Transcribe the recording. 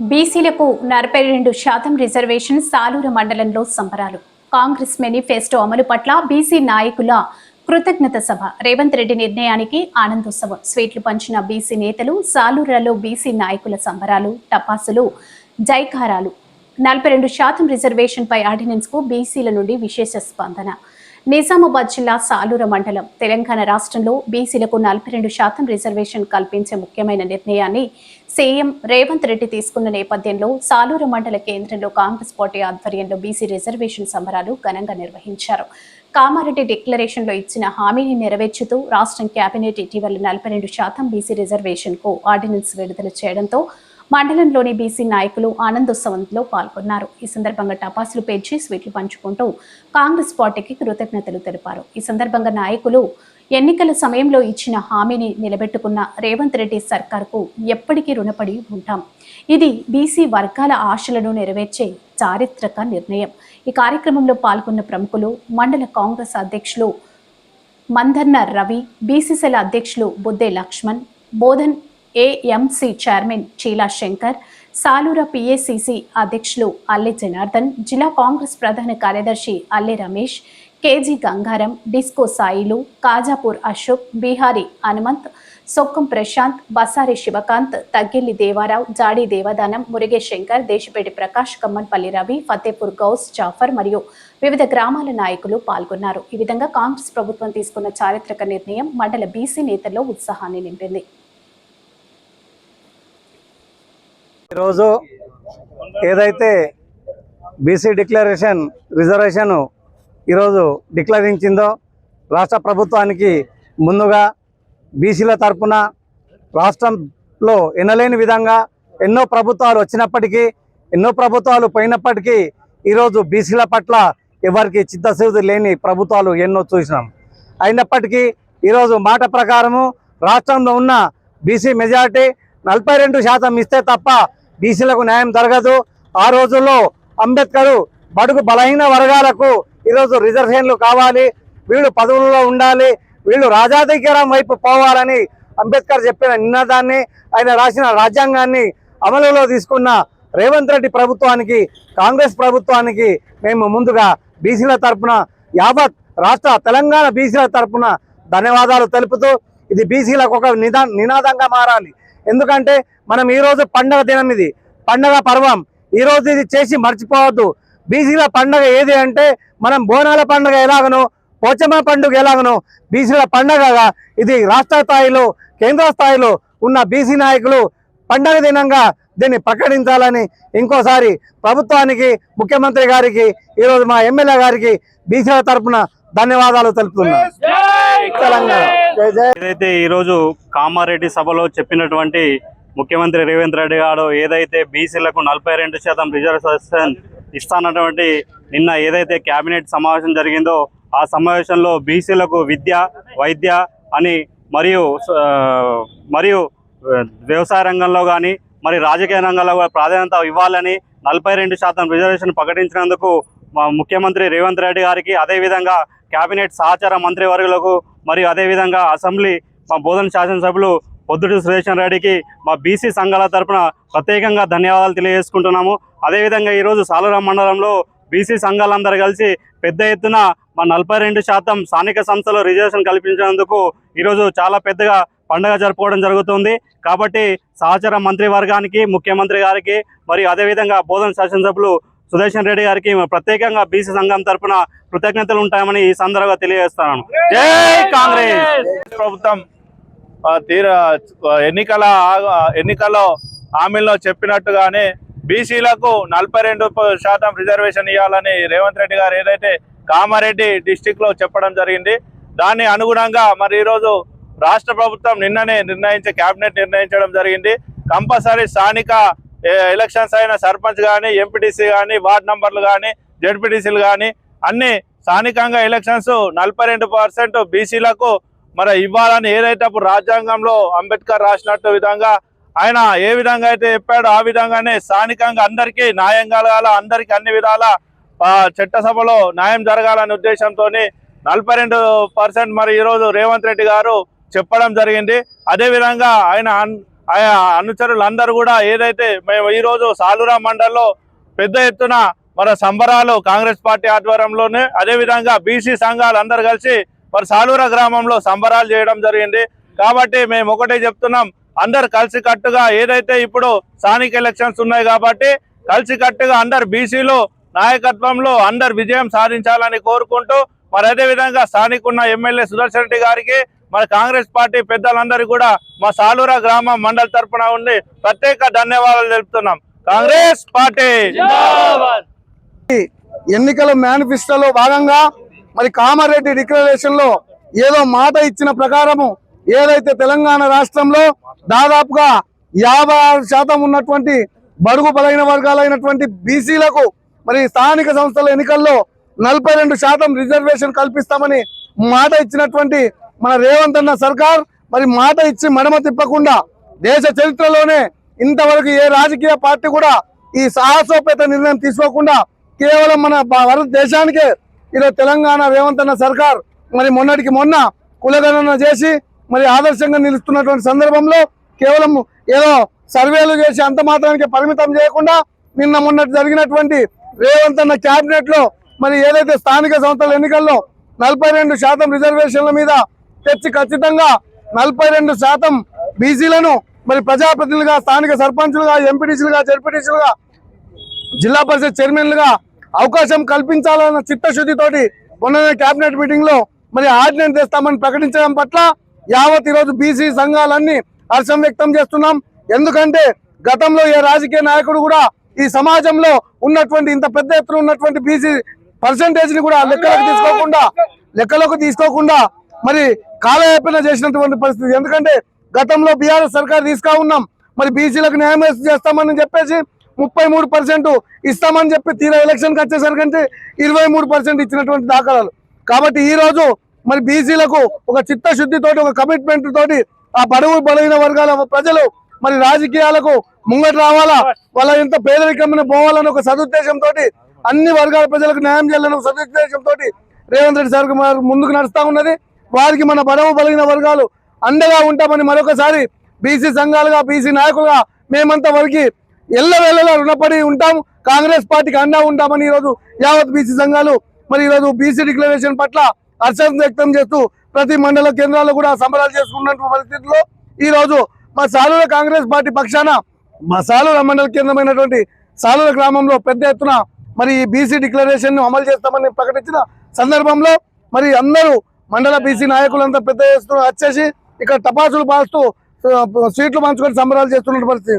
బీసీలకు నలభై రెండు శాతం రిజర్వేషన్ సాలూరు మండలంలో సంబరాలు. కాంగ్రెస్ మేనిఫెస్టో అమలు పట్ల బీసీ నాయకుల కృతజ్ఞత సభ. రేవంత్ రెడ్డి నిర్ణయానికి ఆనందోత్సవం. స్వీట్లు పంచిన బీసీ నేతలు సాలూరులలో బీసీ నాయకుల సంబరాలు టపాసులు జైకారాలు. నలభై రెండు శాతం రిజర్వేషన్పై ఆర్డినెన్స్కు బీసీల నుండి విశేష స్పందన. నిజామాబాద్ జిల్లా సాలూర మండలం. తెలంగాణ రాష్ట్రంలో బీసీలకు నలభై రెండు శాతం రిజర్వేషన్ కల్పించే ముఖ్యమైన నిర్ణయాన్ని సీఎం రేవంత్ రెడ్డి తీసుకున్న నేపథ్యంలో సాలూరు మండల కేంద్రంలో కాంగ్రెస్ పార్టీ ఆధ్వర్యంలో బీసీ రిజర్వేషన్ సమరాలు ఘనంగా నిర్వహించారు. కామారెడ్డి డిక్లరేషన్లో ఇచ్చిన హామీని నెరవేర్చుతూ రాష్ట్రం కేబినెట్ ఇటీవల నలభై రెండు శాతం బీసీ రిజర్వేషన్కు ఆర్డినెన్స్ విడుదల చేయడంతో మండలంలోని బీసీ నాయకులు ఆనందోత్సవంలో పాల్గొన్నారు. ఈ సందర్భంగా టపాసులు పేర్చి స్వీట్లు పంచుకుంటూ కాంగ్రెస్ పార్టీకి కృతజ్ఞతలు తెలిపారు. ఈ సందర్భంగా నాయకులు ఎన్నికల సమయంలో ఇచ్చిన హామీని నిలబెట్టుకున్న రేవంత్ రెడ్డి సర్కార్కు ఎప్పటికీ రుణపడి ఉంటాం. ఇది బీసీ వర్గాల ఆశలను నెరవేర్చే చారిత్రక నిర్ణయం. ఈ కార్యక్రమంలో పాల్గొన్న ప్రముఖులు మండల కాంగ్రెస్ అధ్యక్షులు మందన్న రవి బీసీసీల అధ్యక్షులు Budde Laxman Bodhan AMC chairman Cheela Shankar Salura PACC అధ్యక్షులు అల్లె జనార్దన్ జిల్లా కాంగ్రెస్ ప్రధాన కార్యదర్శి Alle Ramesh K G Gangaram Disco Sailu Kajapur Ashok Bihari Hanumanth Sokkam Prashanth Basari Shivakanth Taggilli Devarao Jadi Devadanam Murigesh Shankar Deshapeti Prakash Kammanpalli Ravi Fatehpur Ghouse Jafar మరియు వివిధ గ్రామాల నాయకులు పాల్గొన్నారు. ఈ విధంగా కాంగ్రెస్ ప్రభుత్వం తీసుకున్న చారిత్రక నిర్ణయం మండల బీసీ నేతల్లో ఉత్సాహాన్ని నింపింది. ఈరోజు ఏదైతే బీసీ డిక్లరేషన్ రిజర్వేషన్ ఈరోజు డిక్లరించిందో రాష్ట్ర ప్రభుత్వానికి ముందుగా బీసీల తరపున రాష్ట్రంలో ఎనలేని విధంగా ఎన్నో ప్రభుత్వాలు వచ్చినప్పటికీ ఎన్నో ప్రభుత్వాలు పోయినప్పటికీ ఈరోజు బీసీల పట్ల ఎవరికి చిత్తశుద్ధి లేని ప్రభుత్వాలు ఎన్నో చూసినాం. అయినప్పటికీ ఈరోజు మాట ప్రకారము రాష్ట్రంలో ఉన్న బీసీ మెజారిటీ నలభై రెండు శాతం ఇస్తే తప్ప బీసీలకు న్యాయం జరగదు. ఆ రోజుల్లో అంబేద్కర్ బడుగు బలహీన వర్గాలకు ఈరోజు రిజర్వేషన్లు కావాలి. వీళ్ళు పదవుల్లో ఉండాలి. వీళ్ళు రాజాధికారం వైపు పోవాలని అంబేద్కర్ చెప్పిన నినాదాన్ని ఆయన రాసిన రాజ్యాంగాన్ని అమలులో తీసుకున్న రేవంత్ రెడ్డి ప్రభుత్వానికి కాంగ్రెస్ ప్రభుత్వానికి మేము ముందుగా బీసీల తరపున యావత్ రాష్ట్ర తెలంగాణ బీసీల తరపున ధన్యవాదాలు తెలుపుతూ ఇది బీసీలకు ఒక నిదా నినాదంగా మారాలి. ఎందుకంటే మనం ఈరోజు పండగ దినం ఇది. పండగ పర్వం. ఈ రోజు ఇది చేసి మర్చిపోవద్దు. బీసీల పండగ ఏది అంటే మనం బోనాల పండుగ ఎలాగనో పోచమ్మ పండుగ ఎలాగనో బీసీల పండగగా ఇది రాష్ట్ర స్థాయిలో కేంద్ర స్థాయిలో ఉన్న బీసీ నాయకులు పండగ దినంగా దీన్ని ప్రకటించాలని ఇంకోసారి ప్రభుత్వానికి ముఖ్యమంత్రి గారికి ఈరోజు మా ఎమ్మెల్యే గారికి బీసీల తరఫున ధన్యవాదాలు తెలుపుతున్నాను ఏదైతే ఈరోజు కామారెడ్డి సభలో చెప్పినటువంటి ముఖ్యమంత్రి రేవంత్ రెడ్డి గారు ఏదైతే బీసీలకు నలభై రెండు శాతం రిజర్వేషన్ ఇస్తానటువంటి నిన్న ఏదైతే కేబినెట్ సమావేశం జరిగిందో ఆ సమావేశంలో బీసీలకు విద్య వైద్య అని మరియు మరియు వ్యవసాయ రంగంలో కానీ మరి రాజకీయ రంగంలో ప్రాధాన్యత ఇవ్వాలని నలభై రెండు శాతం రిజర్వేషన్ ప్రకటించినందుకు ముఖ్యమంత్రి రేవంత్ రెడ్డి గారికి అదేవిధంగా కేబినెట్ సహచార మంత్రివర్గులకు మరియు అదేవిధంగా అసెంబ్లీ మా బోధన శాసనసభ్యులు పొద్దుటి సురేషన్ రెడ్డికి మా బీసీ సంఘాల తరపున ప్రత్యేకంగా ధన్యవాదాలు తెలియజేసుకుంటున్నాము. అదేవిధంగా ఈరోజు సాలూరాం మండలంలో బీసీ సంఘాలందరూ కలిసి పెద్ద ఎత్తున మా నలభై రెండు శాతం స్థానిక సంస్థలో రిజర్వేషన్ కల్పించినందుకు ఈరోజు చాలా పెద్దగా పండుగ జరుపుకోవడం జరుగుతుంది. కాబట్టి సహచార మంత్రి వర్గానికి ముఖ్యమంత్రి గారికి మరియు అదేవిధంగా బోధన శాసనసభ్యులు సుదర్శన్ రెడ్డి గారికి ప్రత్యేకంగా బీసీ సంఘం తరపున కృతజ్ఞతలు ఉంటాయని ఈ సందర్భంగా తెలియజేస్తున్నాను. జై కాంగ్రెస్! ప్రభుత్వం ఆ, తీర ఎన్నికల ఎన్నికల్లో హామీల్లో చెప్పినట్టుగానే బీసీలకు నలభై రెండు శాతం రిజర్వేషన్ ఇవ్వాలని రేవంత్ రెడ్డి గారు ఏదైతే కామారెడ్డి డిస్టిక్లో చెప్పడం జరిగింది దాన్ని అనుగుణంగా మరి ఈరోజు రాష్ట్ర ప్రభుత్వం నిన్ననే నిర్ణయించే కేబినెట్ నిర్ణయించడం జరిగింది. కంపల్సరీ స్థానిక ఎలక్షన్స్ అయిన సర్పంచ్ కానీ ఎంపీటీసీ కానీ వార్డ్ నంబర్లు కానీ జడ్పీటీసీలు కానీ అన్ని స్థానికంగా ఎలక్షన్స్ నలభై రెండు పర్సెంట్ బీసీలకు మరి ఇవ్వాలని ఏదైతే అప్పుడు రాజ్యాంగంలో అంబేద్కర్ రాసినట్టు విధంగా ఆయన ఏ విధంగా అయితే చెప్పాడో ఆ విధంగానే స్థానికంగా అందరికీ న్యాయం కలగాల అందరికీ అన్ని విధాల చట్టసభలో న్యాయం జరగాలనే ఉద్దేశంతో నలభై రెండు పర్సెంట్ మరి ఈరోజు రేవంత్ రెడ్డి గారు చెప్పడం జరిగింది. అదేవిధంగా ఆయన ఆయా అనుచరులందరూ కూడా ఏదైతే మేము ఈ రోజు సాలురా మండల్లో పెద్ద ఎత్తున మన సంబరాలు కాంగ్రెస్ పార్టీ ఆధ్వర్యంలోనే అదే విధంగా బీసీ సంఘాలు అందరు కలిసి మరి సాలూరా గ్రామంలో సంబరాలు చేయడం జరిగింది. కాబట్టి మేము ఒకటే చెప్తున్నాం అందరు కలిసి కట్టుగా ఏదైతే ఇప్పుడు స్థానిక ఎలక్షన్స్ ఉన్నాయి కాబట్టి కలిసి కట్టుగా అందరు బీసీలు నాయకత్వంలో అందరు విజయం సాధించాలని కోరుకుంటూ మరి అదే విధంగా ఎమ్మెల్యే సుదర్శన్ రెడ్డి గారికి మన కాంగ్రెస్ పార్టీ పెద్దలందరూ కూడా మా సాలూరా గ్రామం మండలి తరఫున ఉండి ప్రత్యేక ధన్యవాదాలు తెలుపుతున్నాం. కాంగ్రెస్ పార్టీ! ఎన్నికల మేనిఫెస్టోలో భాగంగా మరి కామారెడ్డి డిక్లరేషన్లో ఏదో మాట ఇచ్చిన ప్రకారము ఏదైతే తెలంగాణ రాష్ట్రంలో దాదాపుగా యాభై ఆరు శాతం ఉన్నటువంటి బడుగు బలైన వర్గాలైనటువంటి బీసీలకు మరి స్థానిక సంస్థల ఎన్నికల్లో నలభై రెండు శాతం రిజర్వేషన్ కల్పిస్తామని మాట ఇచ్చినటువంటి మన రేవంత్ అన్న సర్కార్ మరి మాట ఇచ్చి మడమ తిప్పకుండా దేశ చరిత్రలోనే ఇంతవరకు ఏ రాజకీయ పార్టీ కూడా ఈ సాహసోపేత నిర్ణయం తీసుకోకుండా కేవలం మన భారత దేశానికే ఈరోజు తెలంగాణ రేవంత్ అన్న సర్కార్ మరి మొన్నటికి మొన్న కులగణన చేసి మరి ఆదర్శంగా నిలుస్తున్నటువంటి సందర్భంలో కేవలం ఏదో సర్వేలు చేసి అంత మాత్రానికి పరిమితం చేయకుండా నిన్న మొన్నటి జరిగినటువంటి రేవంత్ అన్న క్యాబినెట్లో మరి ఏదైతే స్థానిక సంస్థల ఎన్నికల్లో నలభై రెండు శాతం రిజర్వేషన్ల మీద తెచ్చి ఖచ్చితంగా నలభై రెండు శాతం బీసీలను మరి ప్రజాప్రతినిధులుగా స్థానిక సర్పంచులుగా ఎంపీటీసీలుగా జడ్పీటీసీలుగా జిల్లా పరిషత్ చైర్మన్లుగా అవకాశం కల్పించాలన్న చిత్తశుద్ధితోటి మొన్న కేబినెట్ మీటింగ్లో మరి ఆర్డినెన్స్ తెస్తామని ప్రకటించడం పట్ల యావత్ ఈరోజు బీసీ సంఘాలన్నీ హర్షం వ్యక్తం చేస్తున్నాం. ఎందుకంటే గతంలో ఏ రాజకీయ నాయకుడు కూడా ఈ సమాజంలో ఉన్నటువంటి ఇంత పెద్ద ఎత్తున ఉన్నటువంటి బీసీ పర్సంటేజ్ని కూడా లెక్కలోకి తీసుకోకుండా లెక్కలోకి తీసుకోకుండా మరి కాలయాపన చేసినటువంటి పరిస్థితి. ఎందుకంటే గతంలో బీఆర్ఎస్ సర్కార్ తీసుకా ఉన్నాం. మరి బీసీలకు న్యాయం చేస్తామని చెప్పేసి ముప్పై మూడు పర్సెంట్ ఇస్తామని చెప్పి తీరా ఎలక్షన్కి వచ్చేసరికంటే ఇరవై మూడు పర్సెంట్ ఇచ్చినటువంటి దాఖలాలు. కాబట్టి ఈ రోజు మరి బీసీలకు ఒక చిత్తశుద్ధితోటి ఒక కమిట్మెంట్ తోటి ఆ బడుగు బలైన వర్గాల ప్రజలు మరి రాజకీయాలకు ముంగట రావాలా? వాళ్ళ ఎంత పేదరికమైన పోవాలని ఒక సదుద్దేశంతో అన్ని వర్గాల ప్రజలకు న్యాయం చేయాలని ఒక సదుద్దేశంతో రేవంత్ రెడ్డి సార్ ముందుకు నడుస్తా ఉన్నది. వారికి మన పడవ బలిగిన వర్గాలు అండగా ఉంటామని మరొకసారి బీసీ సంఘాలుగా బీసీ నాయకులుగా మేమంతా వారికి ఎల్లవేళలా రుణపడి ఉంటాం. కాంగ్రెస్ పార్టీకి అండా ఉంటామని ఈరోజు యావత్ బీసీ సంఘాలు మరి ఈరోజు బీసీ డిక్లరేషన్ పట్ల హర్షం వ్యక్తం చేస్తూ ప్రతి మండల కేంద్రాల్లో కూడా సంబరాలు చేసుకున్న పరిస్థితుల్లో ఈ రోజు మా సాలూర కాంగ్రెస్ పార్టీ పక్షాన మా సాలూర మండల కేంద్రమైనటువంటి సాలూర గ్రామంలో పెద్ద ఎత్తున మరి ఈ బీసీ డిక్లరేషన్ను అమలు చేస్తామని ప్రకటించిన సందర్భంలో మరి అందరూ మండల బీసీ నాయకులంతా పెద్ద ఎత్తున వచ్చేసి ఇక్కడ టపాసులు పాస్తూ ఆ, సీట్లు పంచుకొని సంబరాలు చేస్తున్న పరిస్థితి.